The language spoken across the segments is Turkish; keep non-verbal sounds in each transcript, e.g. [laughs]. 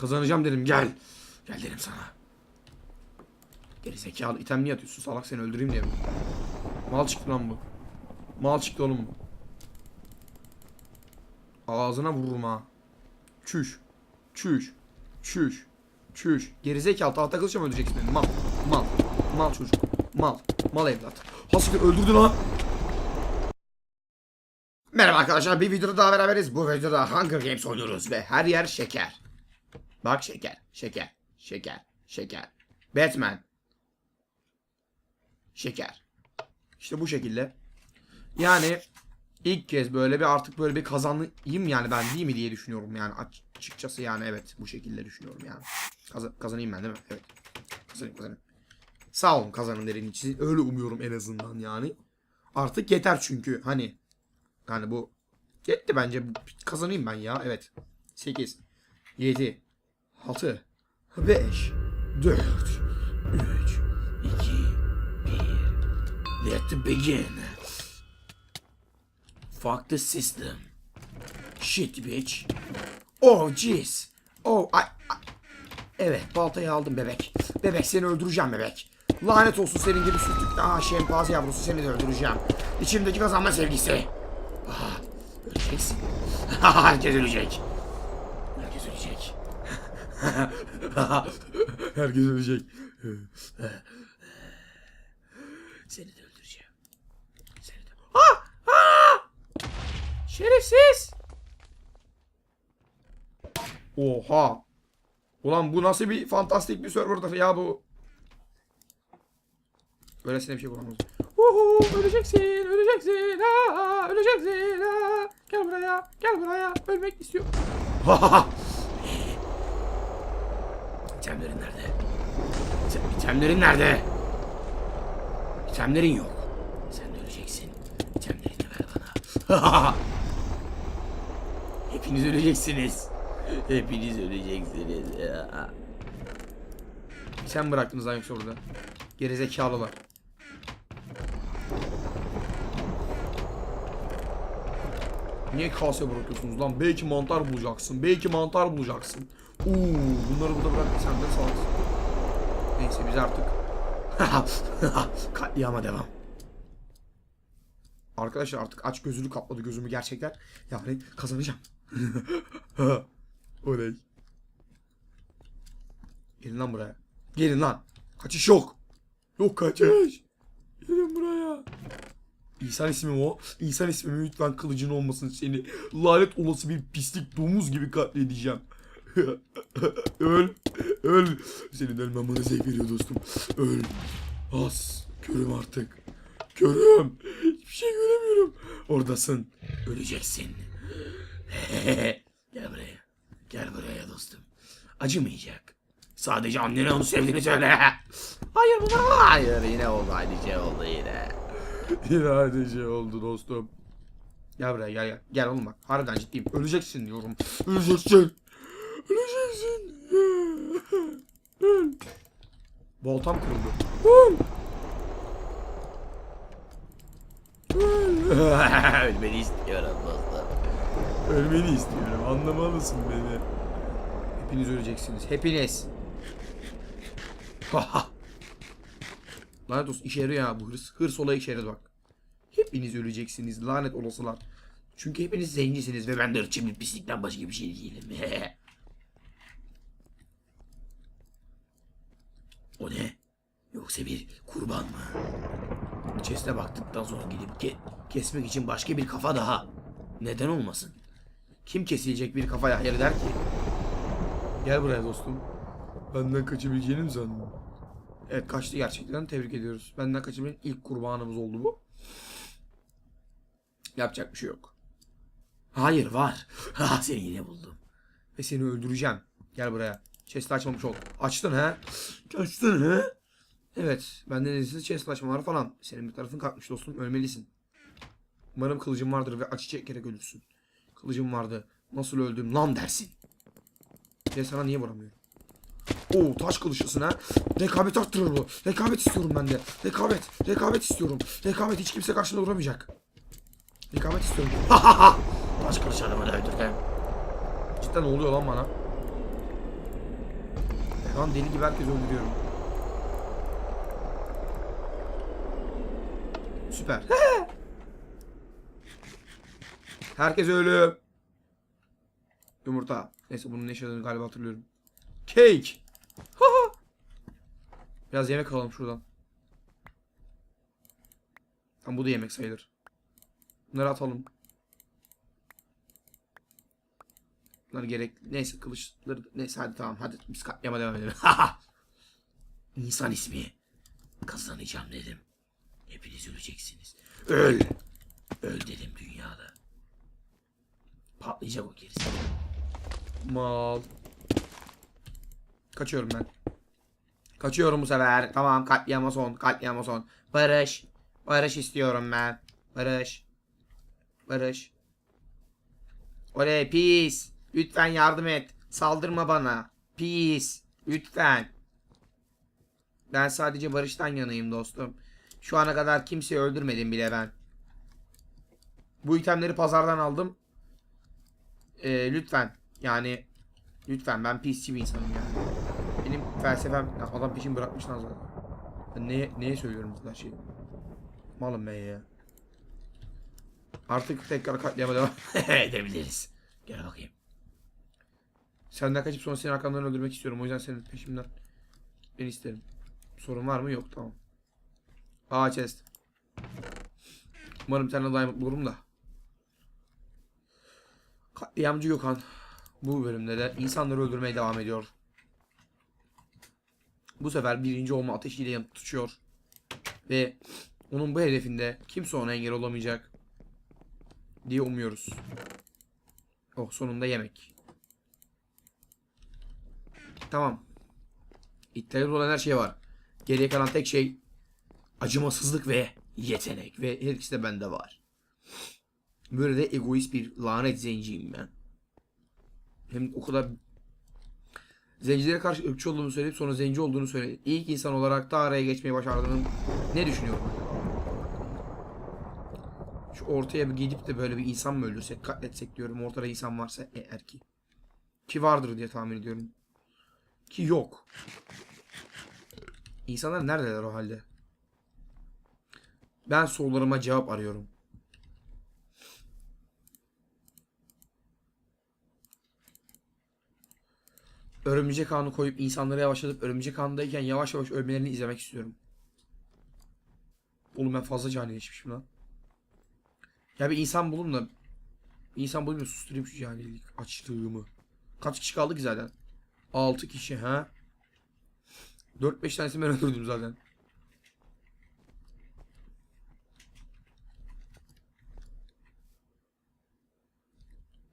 Kazanacağım dedim gel. Gel dedim sana. Geri zekalı item niye atıyorsun salak seni öldüreyim diye? Mal çıktı lan bu. Mal çıktı oğlum bu. Ağzına vururum ha. Çüş. Çüş. Çüş. Çüş. Gerizekalı tahta kılıçla mı öldüreceksin beni? Mal. Mal. Mal çocuk. Mal. Mal evlat. Hasıkır öldürdü lan. Merhaba arkadaşlar bir videoda daha beraberiz. Bu videoda Hunger Games oynuyoruz ve her yer şeker. Bak şeker, şeker, şeker, şeker. Batman. Şeker. İşte bu şekilde. Yani ilk kez böyle bir artık böyle bir kazanayım yani ben değil mi diye düşünüyorum yani açıkçası yani evet bu şekilde düşünüyorum yani. Kazan- kazanayım ben değil mi? Evet. Kazanayım kazanayım. Sağ olun kazanın derin için. Öyle umuyorum en azından yani. Artık yeter çünkü hani yani bu yetti bence. Kazanayım ben ya. Evet. 8 7 6 5 4 3 2 1 Let the begin. Fuck the system. Shit bitch. Oh jeez. Oh ay, ay. Evet baltayı aldım bebek. Bebek seni öldüreceğim bebek. Lanet olsun senin gibi sürtük. Aa şempanze yavrusu seni de öldüreceğim. İçimdeki kazanma sevgisi. Ah, öleceksin. [laughs] Herkes ölecek. [laughs] Herkes ölecek. Seni de öldüreceğim. Seni de... Ah! Ah! Şerefsiz! Oha! Ulan bu nasıl bir fantastik bir serverdır ya bu. Öylesine bir şey bulamaz. Uhu, öleceksin, öleceksin, aa, öleceksin, aa. Gel buraya, gel buraya, ölmek istiyorum. [laughs] İtemlerin nerede? İtem- nerede? İtemlerin yok. Sen öleceksin. İtemlerini ver bana. [laughs] Hepiniz öleceksiniz. Hepiniz öleceksiniz. Sen bıraktınız lan yoksa burada. Gerizekalılar. Niye kase bırakıyorsunuz lan? Belki mantar bulacaksın. Belki mantar bulacaksın. Oo, bunları burada bırak sen de salaksın. Neyse biz artık [laughs] katliama devam. Arkadaşlar artık aç gözünü kapladı gözümü gerçekten. Yani kazanacağım. [laughs] Oley. Gelin lan buraya. Gelin lan. Kaçış yok. Yok kaçış. Gelin buraya. İnsan ismi mi o? İnsan ismi mi? Lütfen kılıcın olmasın seni. Lanet olası bir pislik domuz gibi katledeceğim. [laughs] öl. Öl. Senin ölmen bana zevk veriyor dostum. Öl. As. Körüm artık. Körüm. Hiçbir şey göremiyorum. Oradasın. Öleceksin. [laughs] Gel buraya. Gel buraya dostum. Acımayacak. Sadece annene onu sevdiğini söyle. [laughs] Hayır baba. Hayır yine oldu şey oldu yine. [laughs] Şey oldu dostum. Gel buraya gel gel. Gel oğlum bak. Harbiden ciddiyim. Öleceksin diyorum. Öleceksin. Öleceksin. Öl. Voltam. Öl. Ölmeni [laughs] istiyorum dostum. Ölmeni istiyorum. Anlamalısın beni. Hepiniz öleceksiniz. Hepiniz. [laughs] lanet olsun işe yarıyor ya bu hırs. Hırs olayı işe yaradı bak. Hepiniz öleceksiniz lanet olasılar. Çünkü hepiniz zenginsiniz ve ben de ırkçı bir pislikten başka bir şey değilim. [laughs] o ne? Yoksa bir kurban mı? Chest'e baktıktan sonra gidip ke- kesmek için başka bir kafa daha. Neden olmasın? Kim kesilecek bir kafaya hayır der ki? Gel buraya dostum. Benden kaçabileceğini mi sandın? Evet kaçtı gerçekten. Tebrik ediyoruz. Benden kaçabilen ilk kurbanımız oldu bu. Yapacak bir şey yok. Hayır var. Ha [laughs] seni yine buldum. Ve seni öldüreceğim. Gel buraya. Chest'i açmamış ol. Açtın ha? Açtın ha? Evet. Benden izsiz chest açma var falan. Senin bir tarafın kalkmış dostum. Ölmelisin. Umarım kılıcım vardır ve acı çekerek ölürsün. Kılıcım vardı. Nasıl öldüm lan dersin. Ya sana niye vuramıyorum? Oo taş kılıçlısın ha. Rekabet arttırır bu. Rekabet istiyorum ben de. Rekabet. Rekabet istiyorum. Rekabet hiç kimse karşımda duramayacak. Rekabet istiyorum. [laughs] taş kılıç adamı da öldürdüm. Cidden oluyor lan bana? Şu an deli gibi herkes öldürüyorum. Süper. [laughs] Herkes ölü. Yumurta. Neyse bunun ne işe yaradığını galiba hatırlıyorum. Cake. Biraz yemek alalım şuradan. Tamam bu da yemek sayılır. Bunları atalım. Bunlar gerek. Neyse kılıçları. Neyse hadi tamam hadi biz katliama devam edelim. [laughs] İnsan ismi. Kazanacağım dedim. Hepiniz öleceksiniz. Öl. Öl dedim dünyada. Patlayacak o gerisi. Mal. Kaçıyorum ben. Kaçıyorum bu sefer. Tamam katliama son. Katliama son. Barış. Barış istiyorum ben. Barış. Barış. Oley peace. Lütfen yardım et. Saldırma bana. Peace. Lütfen. Ben sadece barıştan yanayım dostum. Şu ana kadar kimseyi öldürmedim bile ben. Bu itemleri pazardan aldım. Ee, lütfen. Yani lütfen ben peace'ci bir insanım yani. Benim felsefem Ya adam peşin bırakmış lan zaten. Neye, neye söylüyorum bu şeyi? Malım ben ya. Artık tekrar katliama devam [laughs] edebiliriz. Gel bakayım. Senden kaçıp sonra senin arkandan öldürmek istiyorum. O yüzden senin peşimden gitmeni isterim. Sorun var mı? Yok tamam. Aa chest. Umarım bir tane diamond bulurum da. Katliamcı Gökhan. Bu bölümde de insanları öldürmeye devam ediyor. Bu sefer birinci olma ateşiyle yanıp tutuşuyor. Ve onun bu hedefinde kimse ona engel olamayacak diye umuyoruz. Oh sonunda yemek. Tamam. İhtiyacı olan her şey var. Geriye kalan tek şey acımasızlık ve yetenek. Ve her ikisi de bende var. Böyle de egoist bir lanet zenciyim ben. Hem o kadar zencilere karşı ırkçı olduğunu söyleyip sonra zenci olduğunu söyleyip ilk insan olarak da araya geçmeyi başardığını ne düşünüyorum? Şu ortaya bir gidip de böyle bir insan mı öldürsek, katletsek diyorum. Ortada insan varsa eğer ki. Ki vardır diye tahmin ediyorum. Ki yok. İnsanlar neredeler o halde? Ben sorularıma cevap arıyorum. Örümcek ağını koyup insanları yavaşlatıp örümcek ağındayken yavaş yavaş ölmelerini izlemek istiyorum. Oğlum ben fazla canileşmişim lan. Ya bir insan bulun da insan bulayım da susturayım şu canilik açlığımı. Kaç kişi kaldı ki zaten? 6 kişi ha? 4-5 tanesini ben öldürdüm zaten.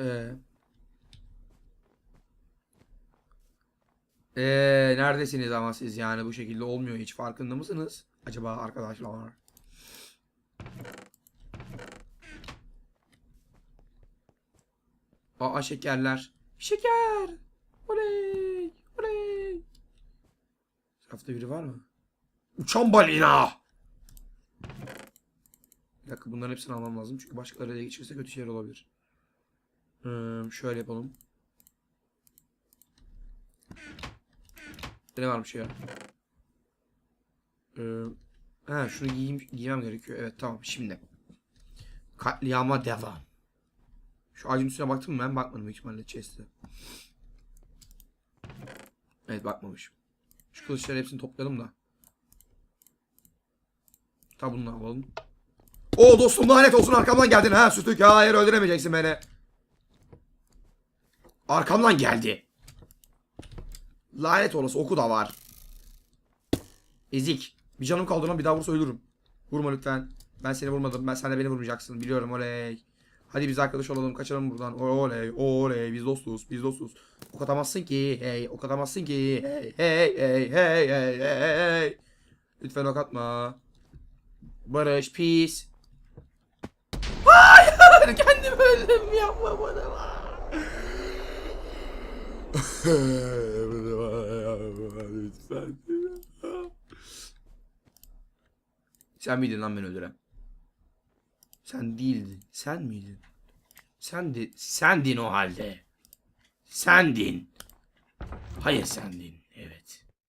Ee, ee, neredesiniz ama siz yani bu şekilde olmuyor hiç farkında mısınız? Acaba arkadaşlar? Aa şekerler. Şeker. Oley. Oley. Etrafta biri var mı? Uçan balina. Bir dakika bunların hepsini almam lazım. Çünkü başkaları ele geçirse kötü şeyler olabilir. Hmm, şöyle yapalım. Ne varmış ya? Ee, ha, şunu giyeyim, giymem gerekiyor. Evet tamam şimdi. Katliama devam. Şu ağacın üstüne baktım mı ben? Bakmadım büyük ihtimalle chest'e. Evet bakmamışım. Şu kılıçları hepsini toplayalım da. Tabi bunu alalım. O dostum lanet olsun arkamdan geldin ha sütük. Hayır öldüremeyeceksin beni. Arkamdan geldi. Lanet olası oku da var. Ezik. Bir canım kaldı lan bir daha vursa ölürüm. Vurma lütfen. Ben seni vurmadım. Ben sen de beni vurmayacaksın. Biliyorum oley. Hadi biz arkadaş olalım kaçalım buradan. Oley oley biz dostuz biz dostuz. Ok atamazsın ki hey ok atamazsın ki hey hey hey hey hey hey. Lütfen ok atma. Barış peace. Hayır [laughs] kendim öldüm yapma bana. [laughs] Lütfen. Sen miydin lan beni öldüren? Sen değildin. Sen miydin? Sen de, sendin o halde. Sendin. Hayır sendin.